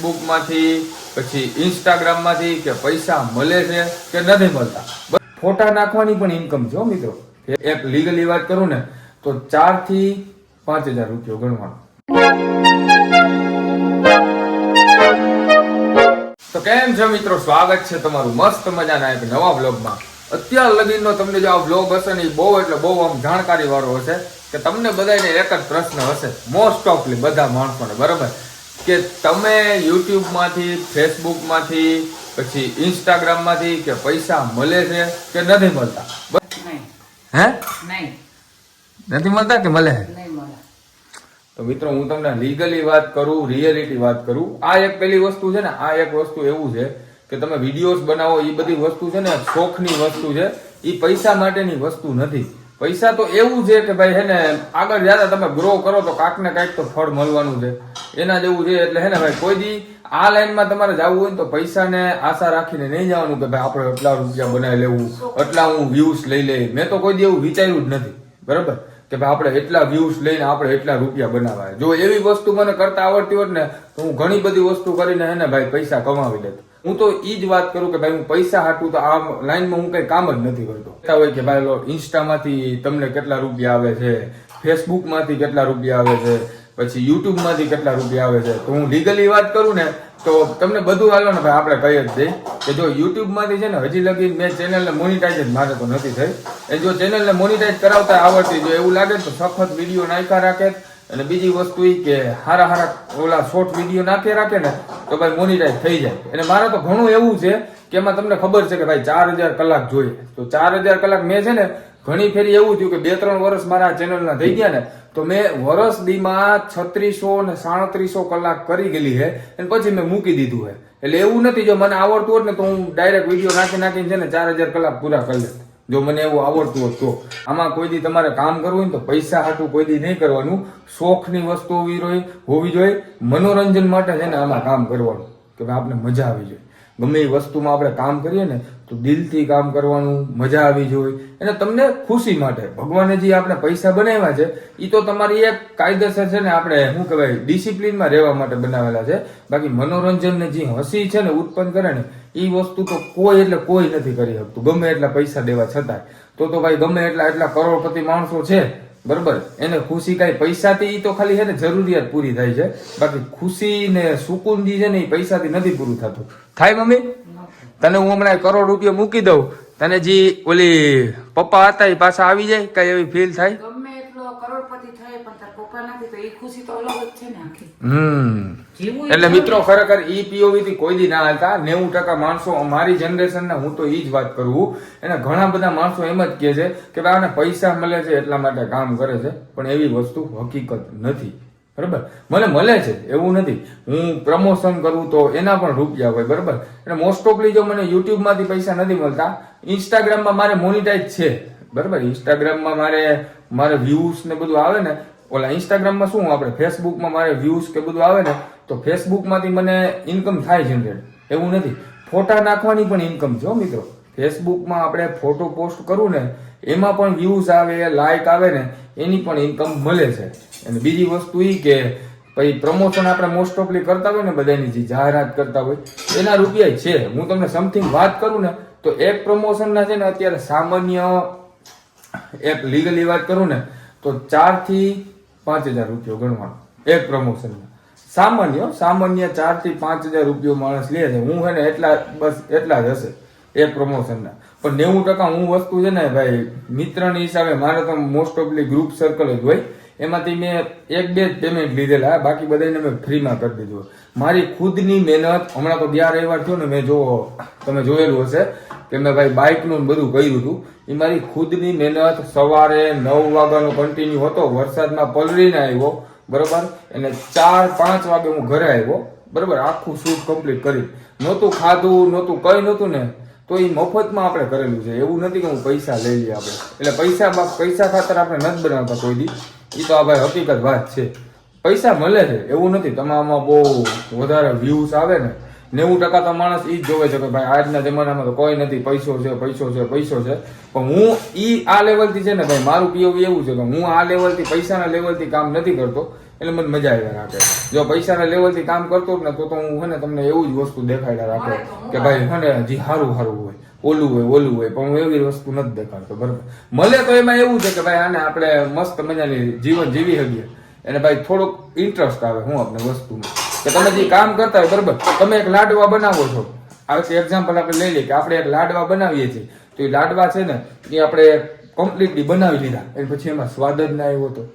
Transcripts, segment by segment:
ફેસબુકમાંથી, પછી ઇન્સ્ટાગ્રામમાંથી કે પૈસા મળે છે કે નથી મળતા. ફોટા નાખવાની પણ ઇન્કમ છે મિત્રો. એક લીગલી વાત કરું ને, તો ચારથી પાંચ હજાર રૂપિયો ગણવાનો. તો કેમ છો મિત્રો? સ્વાગત છે તમારું મસ્ત મજાના એક નવા બ્લોગમાં અત્યાર લગીનો તમને જો આ બ્લોગ હશે ને, એ બહુ એટલે બહુ આમ જાણકારી વાળો હશે કે તમને બધાને એક જ પ્રશ્ન હશે. મોસ્ટ ઓફલી બધા માણસોને, બરાબર? કે તમે યુટ્યુબમાંથી ફેસબુકમાંથી પછી ઇન્સ્ટાગ્રામમાંથી કે પૈસા મળે છે કે નથી મળતા? હે? નથી મળતા કે મળે? તો મિત્રો હું તમને લીગલી વાત કરું રિયલિટી વાત કરું. આ એક પેલી વસ્તુ છે ને આ એક વસ્તુ એવું છે કે તમે વિડીયોઝ બનાવો એ બધી વસ્તુ છે ને શોખની વસ્તુ છે. એ પૈસા માટેની વસ્તુ નથી. પૈસા તો એવું છે કે ભાઈ હે ને આગળ જતા તમે ગ્રો કરો તો કાંક ને કાંઈક તો ફળ મળવાનું છે. એના જેવું છે એટલે હે ને ભાઈ, કોઈ દી આ લાઈનમાં તમારે જવું હોય ને તો પૈસાને આશા રાખીને નહીં જવાનું કે ભાઈ આપણે એટલા રૂપિયા બનાવી લેવું, એટલા હું વ્યૂઝ લઈ લઈ. મેં તો કોઈ દી એવું વિચાર્યું જ નથી. બરાબર? કે ભાઈ આપણે એટલા વ્યૂઝ લઈને આપણે એટલા રૂપિયા બનાવાય. જો એવી વસ્તુ મને કરતા આવડતી હોત ને, તો હું ઘણી બધી વસ્તુ કરીને હે ને ભાઈ પૈસા કમાવી લેત. હું તો ઈ જ વાત કરું કે ભાઈ હું પૈસા હાટું તો આ લાઈનમાં હું કઈ કામ જ નથી કરતો. હોય કે ભાઈ ઇન્સ્ટામાંથી તમને કેટલા રૂપિયા આવે છે? ફેસબુકમાંથી કેટલા રૂપિયા આવે છે? પછી યુટ્યુબમાંથી કેટલા રૂપિયા આવે છે? તો હું લીગલી વાત કરું ને, તો તમને બધું હાલો ને ભાઈ આપણે કહી જ દઈએ કે જો યુટ્યુબમાંથી છે ને, હજી લગી મેં ચેનલને મોનિટાઈઝ જ મારે તો નથી થઈ. એ જો ચેનલને મોનિટાઈઝ કરાવતા આવડતી જો એવું લાગે તો સખત વીડિયો નાખ્યા રાખે. અને બીજી વસ્તુ એ કે હારા હારા ઓલા શોર્ટ વીડિયો નાખે રાખે ને, તો ભાઈ મોનિટાઈઝ થઈ જાય. અને મારે તો ઘણું એવું છે કે એમાં તમને ખબર છે કે ભાઈ ચાર હજાર કલાક જોઈએ. તો ચાર હજાર કલાક મેં છે ને, ઘણી ફેરી એવું થયું કે બે ત્રણ વર્ષ મારા ચેનલના થઈ ગયા ને તો મેં વર્ષ દીમાં છત્રીસો ને સાડત્રીસો કલાક કરી ગયેલી છે અને પછી મેં મૂકી દીધું છે એટલે એવું નથી, જો મને આવડતું હોત ને તો હું ડાયરેક્ટ વીડિયો નાખી નાખીને છે ને ચાર હજાર કલાક પૂરા કરી લેત. જો મને એવું આવડતું હોત તો. આમાં કોઈ દી તમારે કામ કરવું હોય તો પૈસા હાટું કોઈ દી નહીં કરવાનું. શોખની વસ્તુ હોવી જોઈએ હોવી જોઈએ. મનોરંજન માટે છે ને આમાં કામ કરવાનું, કે આપણે મજા આવી જોઈએ ગમે એ વસ્તુમાં આપણે કામ કરીએ ને, તો દિલથી કામ કરવાનું મજા આવી જોઈએ અને તમને ખુશી માટે, ભગવાને જે આપણે પૈસા બનાવ્યા છે એ તો તમારી એક કાયદેસર છે ને આપણે, શું કહેવાય, ડિસિપ્લિનમાં રહેવા માટે બનાવેલા છે. બાકી મનોરંજનને જે હસી છે ને ઉત્પન્ન કરે ને એ વસ્તુ તો કોઈ એટલે કોઈ નથી કરી શકતું, ગમે એટલા પૈસા દેવા છતાંય. તો તો ભાઈ ગમે એટલા એટલા કરોડપતિ માણસો છે. બરોબર? એને ખુશી કઈ પૈસાથી ઈ તો ખાલી છે ને જરૂરિયાત પૂરી થાય છે. બાકી ખુશી ને સુકૂન જે છે ને એ પૈસાથી નથી પૂરું થતું. થાય મમ્મી? તને હું હમણાં કરોડ રૂપિયા મૂકી દઉં. તને જે ઓલી પપ્પા હતા એ પાછા આવી જાય, કઈ એવી ફીલ થાય ગમે એટલો કરોડપતિ થાય પણ તાર પપ્પા નથી તો એ ખુશી તો અલગ જ છે ને આખી. હમ. એટલે મિત્રો ખરેખર ઈ પીઓવી થી કોઈ દી ના હાલતા. નેવું ટકા માણસો અમારી જનરેશન ના હું તો ઈ જ વાત કરું અને ઘણા બધા માણસો એમ જ કહે છે કે ભાઈ આને પૈસા મળે છે એટલા માટે કામ કરે છે. પણ એવી વસ્તુ હકીકત નથી. બરાબર? મને મળે છે એવું નથી. હું પ્રમોશન કરું તો એના પણ રૂપિયા હોય બરાબર? એટલે મોસ્ટ ઓફલી જો મને યુટ્યુબમાંથી પૈસા નથી મળતા ઇન્સ્ટાગ્રામમાં મારે મોનિટાઈઝ છે. બરાબર? ઇન્સ્ટાગ્રામમાં મારે મારે વ્યૂઝ ને બધું આવે ને ઓલા ઇન્સ્ટાગ્રામમાં શું, આપણે ફેસબુકમાં મારે વ્યૂઝ કે બધું આવે ને, તો ફેસબુકમાંથી મને ઇન્કમ થાય જનરેટ એવું નથી. ફોટા નાખવાની પણ ઇન્કમ છે મિત્રો. ફેસબુકમાં આપણે ફોટો પોસ્ટ કરું ને, એમાં પણ વ્યૂઝ આવે લાઈક આવે ને, એની પણ ઇન્કમ મળે છે. અને બીજી વસ્તુ એ કે, પછી પ્રમોશન આપણે મોસ્ટ ઓફલી કરતા હોય ને બધાની જે જાહેરાત કરતા હોય, એના રૂપિયા છે. હું તમને સમથિંગ વાત કરું ને, તો એક પ્રમોશનના છે ને અત્યારે સામાન્ય એક લીગલી વાત કરું ને, તો ચારથી પાંચ હજાર રૂપિયો ગણવાનો. એક પ્રમોશનમાં સામાન્ય સામાન્ય ચારથી પાંચ હજાર રૂપિયો માણસ લે છે. હું છે ને એટલા બસ એટલા જ હશે એક પ્રમોશનના પણ નેવું ટકા હું વસ્તુ છે ને ભાઈ, મિત્રની હિસાબે મારે તો મોસ્ટ ઓફલી ગ્રુપ સર્કલ જ હોય. એમાંથી મેં એક બે જ પેમેન્ટ લીધેલા, બાકી બધાને મેં ફ્રીમાં કરી દીધું. મારી ખુદની મહેનત, હમણાં તો ગયા રવિવાર થયો ને, મેં જો, તમે જોયેલું હશે કે મેં ભાઈ બાઇકનું બધું કર્યું હતું. એ મારી ખુદની મહેનત, સવારે નવ વાગ્યાનો કન્ટિન્યુ હતો, વરસાદમાં પલળીને આવ્યો, બરોબર? અને ચાર, પાંચ વાગે હું ઘરે આવ્યો, બરોબર? આખું શૂટ કમ્પ્લીટ કરી. નહોતું ખાધું, નહોતું કઈ નહોતું ને, તો એ મફતમાં આપણે કરેલું છે. એવું નથી કે હું પૈસા લઈ લઈએ આપણે. એટલે પૈસા પૈસા ખાતર આપણે નથી બનાવતા કોઈ દી. એ તો આ ભાઈ હકીકત વાત છે. પૈસા મળે છે એવું નથી. તમારામાં બહુ વધારે વ્યૂઝ આવે ને નેવું ટકા તો માણસ એ જ જોવે છે કે ભાઈ આજના જમાનામાં તો કોઈ નથી પૈસો છે પૈસો છે પૈસો છે. પણ હું ઈ આ લેવલથી છે ને ભાઈ મારું પીઓવી એવું છે કે હું આ લેવલથી પૈસાના લેવલથી કામ નથી કરતો એટલે મને મજા આવ્યા રાખે. જો પૈસાના લેવલથી કામ કરતો જ ને તો તો હું હે ને તમને એવું જ વસ્તુ દેખાડ્યા રાખે કે ભાઈ હે ને હજી સારું સારું હોય. ઓલું હોય ઓલું હોય, પણ હું એવી વસ્તુ નથી દેખાડતો. બરાબર? મળે તો એમાં એવું છે કે ભાઈ આને આપણે મસ્ત મજાની જીવન જીવી શકીએ. એને ભાઈ થોડોક ઇન્ટરેસ્ટ આવે હું આપણે વસ્તુમાં. કે તમે જે કામ કરતા હોય, બરાબર? તમે એક લાડવા બનાવો છો. આ એક એક્ઝામ્પલ આપણે લઈ લઈએ કે આપણે એક લાડવા બનાવીએ છીએ. તો એ લાડવા છે ને, એ આપણે કમ્પ્લીટલી બનાવી લીધા. એ પછી એમાં સ્વાદ જ ના આવ્યો તો.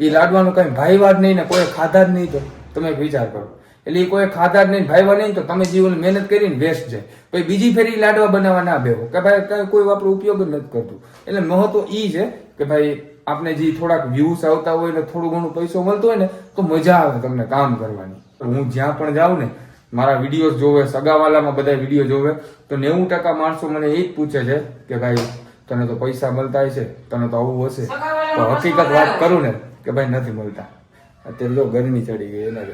એ લાડવાનો કઈ ભાઈવા જ નહીં ને કોઈ ખાધા જ નહીં તો. તમે વિચાર કરો. એટલે એ કોઈ ખાધા જ નહીં ભાઈવા નહીં તો તમે જીવન મહેનત કરીને વેસ્ટ જાય. પછી બીજી ફેરી લાડવા બનાવવા ના બેહો કે ભાઈ કઈ કોઈ આપણો ઉપયોગ જ નથી કરતું. એટલે મહત્વ ઈ છે કે ભાઈ આપણે જે થોડાક વ્યૂઝ આવતા હોય ને થોડું ઘણું પૈસો મળતો હોય ને તો મજા આવે તમને કામ કરવાની. હું જ્યાં પણ જાઉં ને મારા વીડિયો જોવે સગાવાલામાં બધા વીડિયો જોવે તો નેવું ટકા માણસો મને એ જ પૂછે છે કે ભાઈ તને તો પૈસા મળતા હશે તને તો આવું હશે. તો હકીકત વાત કરું ને કે ભાઈ નથી મળતા. અત્યારે જો ગરમી ચડી ગઈ એના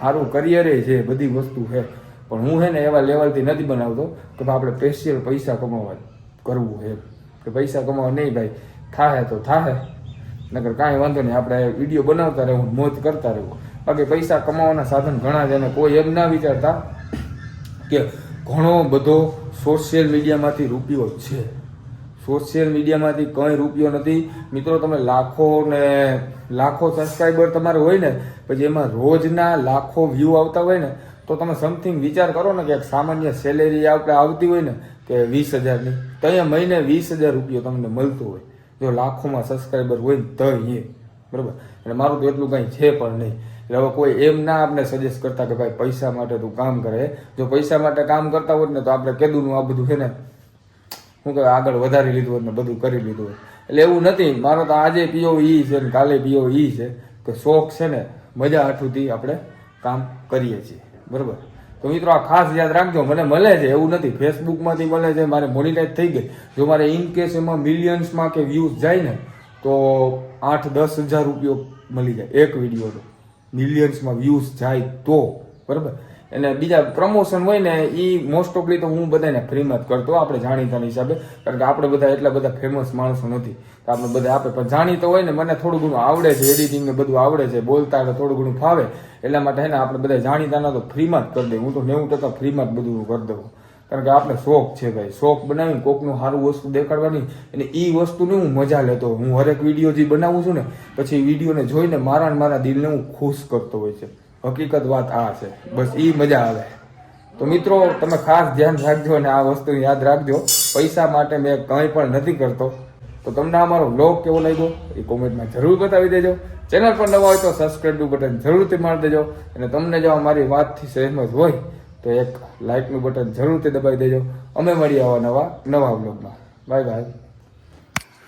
સારું કરિયરે છે બધી વસ્તુ છે. પણ હું છે ને એવા લેવલથી નથી બનાવતો કે આપણે સ્પેશિયલ પૈસા કમાવા કરવું છે કે પૈસા કમાવા નહીં ભાઈ, થાહે તો થાહે. નકર કાંઈ વાંધો નહીં, આપણે વીડિયો બનાવતા રહેવું મોજ કરતા રહેવું બાકી પૈસા કમાવાના સાધન ઘણા છે અને કોઈ એમ ના વિચારતા કે ઘણો બધો સોશિયલ મીડિયામાંથી રૂપિયો છે. સોશિયલ મીડિયામાંથી કંઈ રૂપિયો નથી. મિત્રો, તમે લાખો ને લાખો સબસ્ક્રાઈબર તમારે હોય ને, પછી એમાં રોજના લાખો વ્યૂ આવતા હોય ને, તો તમે સમથિંગ વિચાર કરો ને કે સામાન્ય સેલેરી આપણે આવતી હોય ને, કે વીસ હજારની, તો અહીંયા મહિને વીસ હજાર રૂપિયો તમને મળતો હોય. જો લાખોમાં સબસ્ક્રાઈબર હોય ને, તો એ બરાબર? એટલે મારું તો એટલું કંઈ છે પણ નહીં. એટલે હવે કોઈ એમ ના આપણે સજેસ્ટ કરતા કે ભાઈ પૈસા માટે તું કામ કરે. જો પૈસા માટે કામ કરતા હોત ને, તો આપણે કેદુનું આ બધું છે ને શું કહેવાય આગળ વધારી લીધું હોય ને બધું કરી લીધું હોય. એટલે એવું નથી, મારો તો આજે પીઓ ઈ છે ને કાલે પીઓ ઈ છે. કે શોખ છે ને, મજા હાથુંથી આપણે કામ કરીએ છીએ. બરાબર? તો મિત્રો આ ખાસ યાદ રાખજો, મને મળે છે, એવું નથી. ફેસબુકમાંથી મળે છે, મારે મોનિટાઈઝ થઈ ગઈ. જો મારે ઇન કેસ એમાં મિલિયન્સમાં કે વ્યૂઝ જાય ને, તો આઠ દસ હજાર રૂપિયો મળી જાય એક વિડીયોનો. મિલિયન્સમાં વ્યૂઝ જાય તો. બરાબર? અને બીજા પ્રમોશન હોય ને એ મોસ્ટ ઓફલી તો હું બધાને ફ્રીમાં જ કરતો, આપણે જાણીતાના હિસાબે. કારણ કે આપણે બધા એટલા બધા ફેમસ માણસો નથી. તો આપણે બધા આપે. પણ જાણીતો હોય ને, મને થોડું ઘણું આવડે છે એડિટિંગ ને બધું આવડે છે, બોલતા એટલે થોડું ઘણું ફાવે. એટલા માટે ને, આપણે બધા જાણીતાના તો ફ્રીમાં જ કરી દઈએ હું તો નેવું ટકા ફ્રીમાં જ બધું કરી દઉં. કારણ કે આપણે શોખ છે ભાઈ. શોખ બનાવીને કોકનું સારું વસ્તુ દેખાડવાની અને એ વસ્તુની હું મજા લેતો. હું હરેક વીડિયો જે બનાવું છું ને, પછી વિડીયોને જોઈને મારા મારા દિલને હું ખુશ કરતો હોય છે. હકીકત વાત આ છે. બસ એ મજા આવે. તો મિત્રો, તમે ખાસ ધ્યાન રાખજો અને આ વસ્તુ યાદ રાખજો. પૈસા માટે મેં કંઈ પણ નથી કરતો. તો તમને અમારો બ્લોગ કેવો લાગ્યો એ કોમેન્ટમાં જરૂર બતાવી દેજો. ચેનલ પર નવા હોય તો સબસ્ક્રાઈબનું બટન જરૂરથી મારી દેજો. અને તમને જો અમારી વાતથી સહેમત હોય, તો એક લાઇકનું બટન જરૂરથી દબાવી દેજો. અમે મળીએ આવા નવા નવા બ્લોગમાં બાય બાય